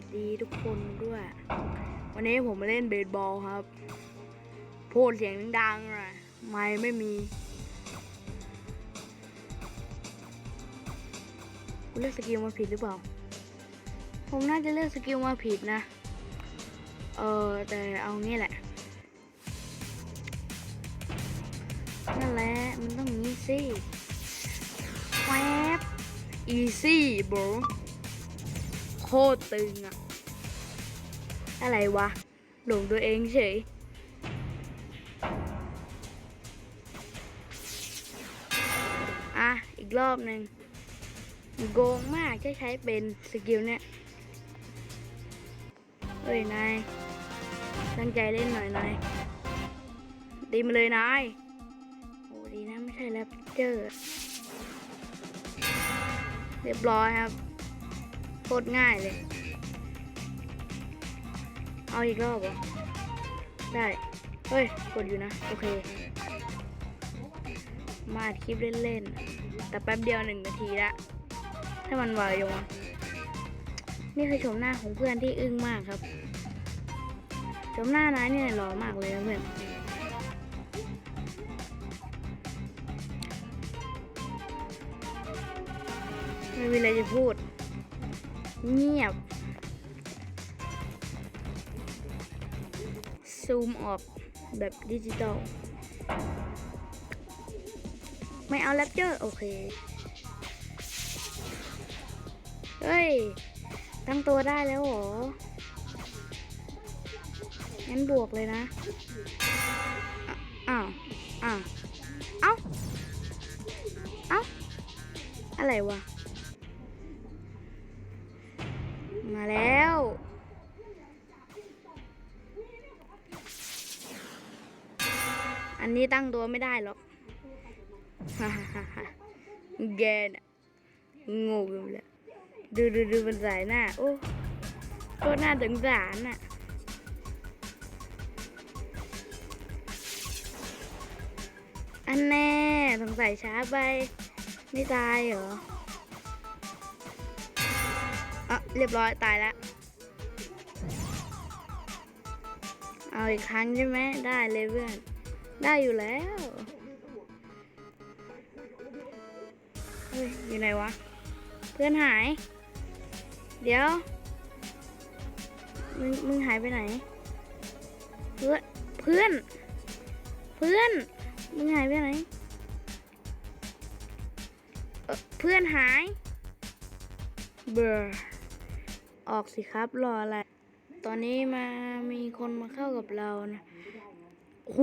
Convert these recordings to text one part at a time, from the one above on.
วัสดีทุกคนด้วย วันนี้ผมมาเล่นเบสบอลครับ พูดเสียงดังๆหน่อยไม่ไม่มีกูเลือกสกิลมาผิดหรือเปล่า ผมน่าจะเลือกสกิลมาผิดนะ เออแต่เอางี้แหละ นั่นแหละ มันต้องงี้สิแวบ easy bro คตรตึงอะอะไรวะ หลงตัวเองเฉยอะ อีกรอบหนึ่งโกงมากจะใช้เป็นสกิลเนี่ยเฮ้ย นาย ตั้งใจเล่นหน่อยนายตีมาเลยนายโอ้ดีนะ ไม่ใช่แรปเจอร์ เรียบร้อยครับ โคตรง่ายเลย เอาอีกรอบเหรอ ได้ เฮ้ย กดอยู่นะ โอเค มาดคลิปเล่นๆ แต่แป๊บเดียวหนึ่งนาทีละ ถ้ามันวอยู่อะนี่คือชมหน้าของเพื่อนที่อึ้งมากครับ ชมหน้านาเนี่ยหล่อมากเลยนะเพื่อนไม่มีอะไรจะพูด เงียบ ซูมออกแบบดิจิตอล ไม่เอาแรปเจอร์ โอเค เฮ้ย ตั้งตัวได้แล้วเหรอ งั้นบวกเลยนะอะอ้าว อ้าว เอ้า เอ้า อะไรวะ นี้ตั้งตัวไม่ได้หรอกฮ่าฮ่าฮ่าแกน่ะงงอยู่เลยดูดูดูมันสายหน้า โอ้โคตรน่าสงสารน่ะอันแน่สงสัยช้าไป ไม่ตายเหรออะเรียบร้อยตายแล้ว เอาอีกครั้งใช่ไหมได้เลยเพื่อน ได้อยู่แล้วเฮ้ยอยู่ไหนวะ เพื่อนหาย เดี๋ยว มึง มึงหายไปไหน เพื่อน เพื่อน เพื่อน มึงหายไปไหนเอ่อเพื่อนหาย เบอร์ออกสิครับ รออะไร ตอนนี้มามีคนมาเข้ากับเรานะโอ้โห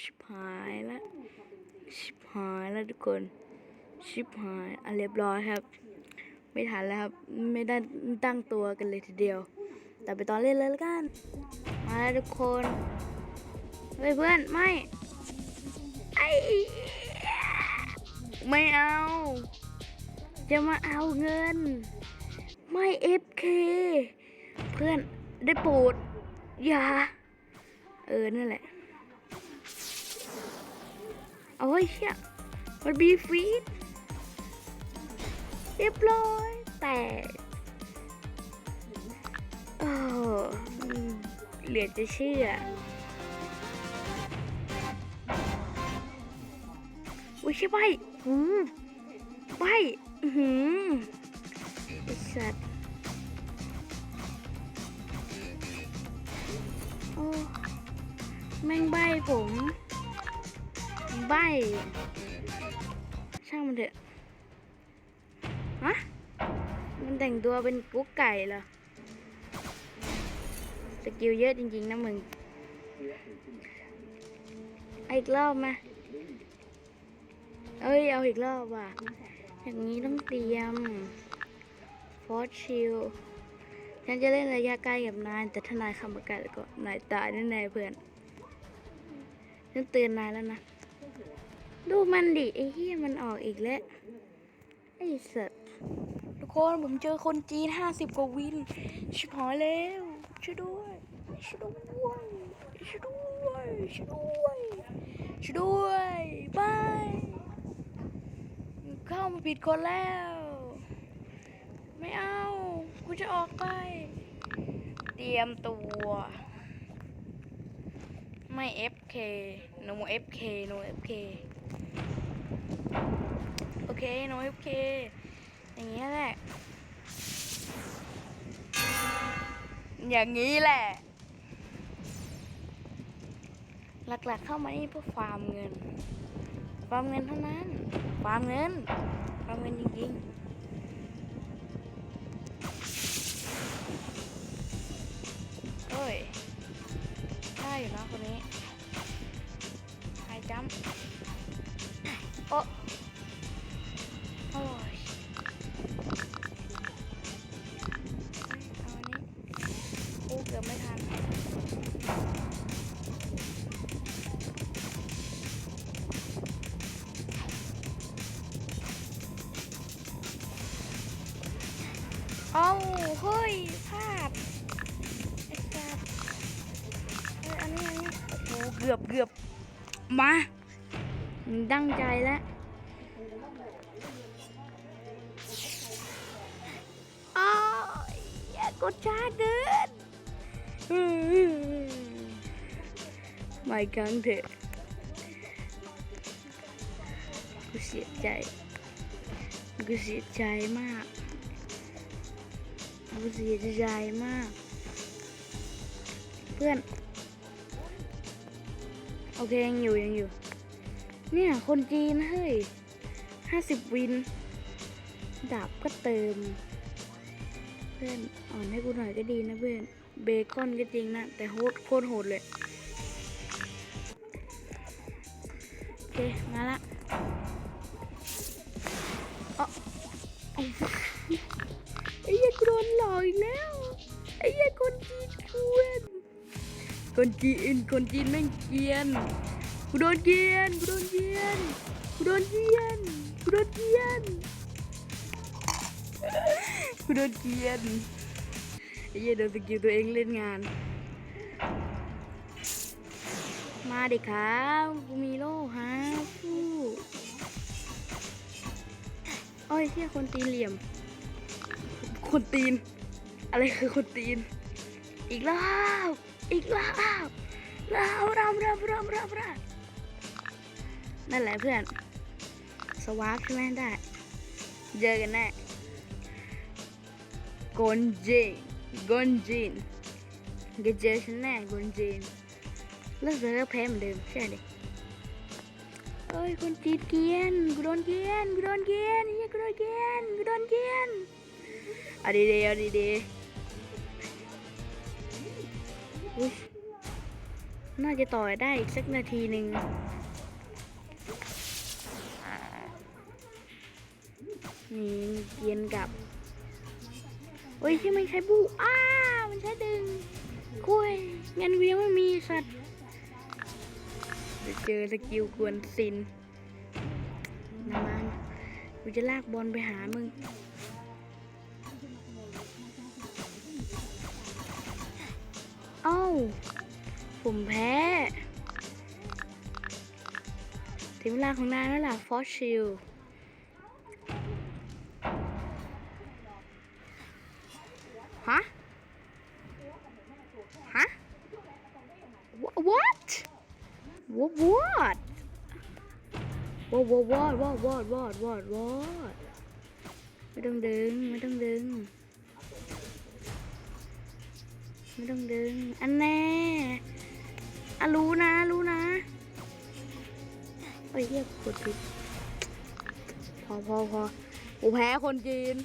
ชิบหายแล้วชิบหายแล้วทุกคน ชิบหายอะเรียบร้อยครับ ไม่ทันแล้วครับ ไม่ได้ตั้งตัวกันเลยทีเดียว แต่ไปตอนเล่นเลยล้วกัน มาแล้วทุกคนเฮ้ยเพื่อนไม่ไอไม่เอา จะมาเอาเงิน ไม่เอฟเคเพื่อนได้โปรดอย่า เออ นั่นแหละ เอาไว้เชี่ยมันบีฟีดเรียบร้อยแต่เออเหลือจะเชื่ออุ้ยใช่ใบหูใบอื้อหือไอสัตว์โอ้แม่งใบผม ใบ ช่างมันเถอะ ฮะ มันแต่งตัวเป็นกุ๊กไก่เหรอ สกิลเยอะจริง ๆ นะมึง อีกรอบมา เอ้ย เอาอีกรอบว่ะ อย่างนี้ต้องเตรียม ฟอสชิลฉันจะเล่นระยะไกลกับนายแต่ถ้านายคำประกาศแล้วก็นายตายแน่ๆเพื่อนฉันเตือนนายแล้วนะ ดูมันดิไอ้เหี้ยมันออกอีกแล้ว ไอ้สัตว์ทุกคนผมเจอคนจีนห้าสิบกว่าวิน ชิบหายแล้วช่วยด้วยช่วยด้วยช่วยด้วยช่วยด้วยช่วยด้วยบายเข้ามาผิดคนแล้ว ไม่เอากูจะออกไป เตรียมตัว ไม่ FK no FK no FK โอเค no FK อย่างนี้ยแหละ อย่างนี้แหละ หลักๆเข้ามานี่เพื่อฟาร์มเงินฟาร์มเงินเท่านั้นฟาร์มเงินฟาร์มเงินจริงๆ เกือบไม่ทันเอาเฮ้ยพลาดไอ้สัสเฮ้ยอันนี้อันนี้โอ้โหเกือบเกือบมาตั้งใจแล้วอ้าวอย่ากดช้าเกิน ไม่ครั้งเถอะกูเสียใจกูเสียใจมากกูเสียใจมาก เพื่อน โอเคยังอยู่ยังอยู่ เนี่ย คนจีนเฮ้ยห้าสิบวินดาบก็เติม เพื่อนอ่อนให้กูหน่อยก็ดีนะเพื่อน เบคอนก็จริงนะ แต่โหดโคตรโหดเลย โอเค มาละอ๋อไอ้เหี้ยกูโดนหลอกอีกแล้ว ไอ้เหี้ยคนจีนกวนคนจีนคนจีนแม่งเกรียนกูโดนเกรียนกูโดนเกรียนกูโดนเกรียนกูโดนเกรียนกูโดนเกรียน เหี้ยโดนสกิลตัวเองเล่นงาน มาเดิครับกูมีโล่ฮะฟู้โอ้ยเที่ยคนตีนเหลี่ยม คนตีน อะไรคือคนตีน อีกรอบอีกรอบรอบรอบรอบรอบรอบรอบนั่นแหละเพื่อน สวาปใช่ไหมได้ เจอกันแน่กอนจี นกอนจีนก็เจอฉันแน่กอนจีนแล้วเธอก็แพ้เหมือนเดิมใช่ดิเอ้ยคนจีนเกียนกูโดนเกียนกูโดนเกียนเฮียกูโดนเกียนกูโดนเกียนเอาดีๆเอาดีๆอุ้ยน่าจะต่อได้อีกสักนาทีหนึ่งนี่เกียนกับ โอ้ยที่มันใช้บูอ้ามันใช้ดึงคุยเงินเวียงไม่มีสัตว์เดี๋ยวเจอสกิลกวนซินน้ำมันกูจะลากบอลไปหามึงเอ้าผมแพ้ถึงเวลาของนายแล้วล่ะฟอสชิล ฮะ ฮะ what what what what what what what what what what what ไม่ต้องดึง ไม่ต้องดึง ไม่ต้องดึง อันแน่อะรู้นะ รู้นะเอ้ยเรียกกดผิดพอพอพอกูแพ้คนจีน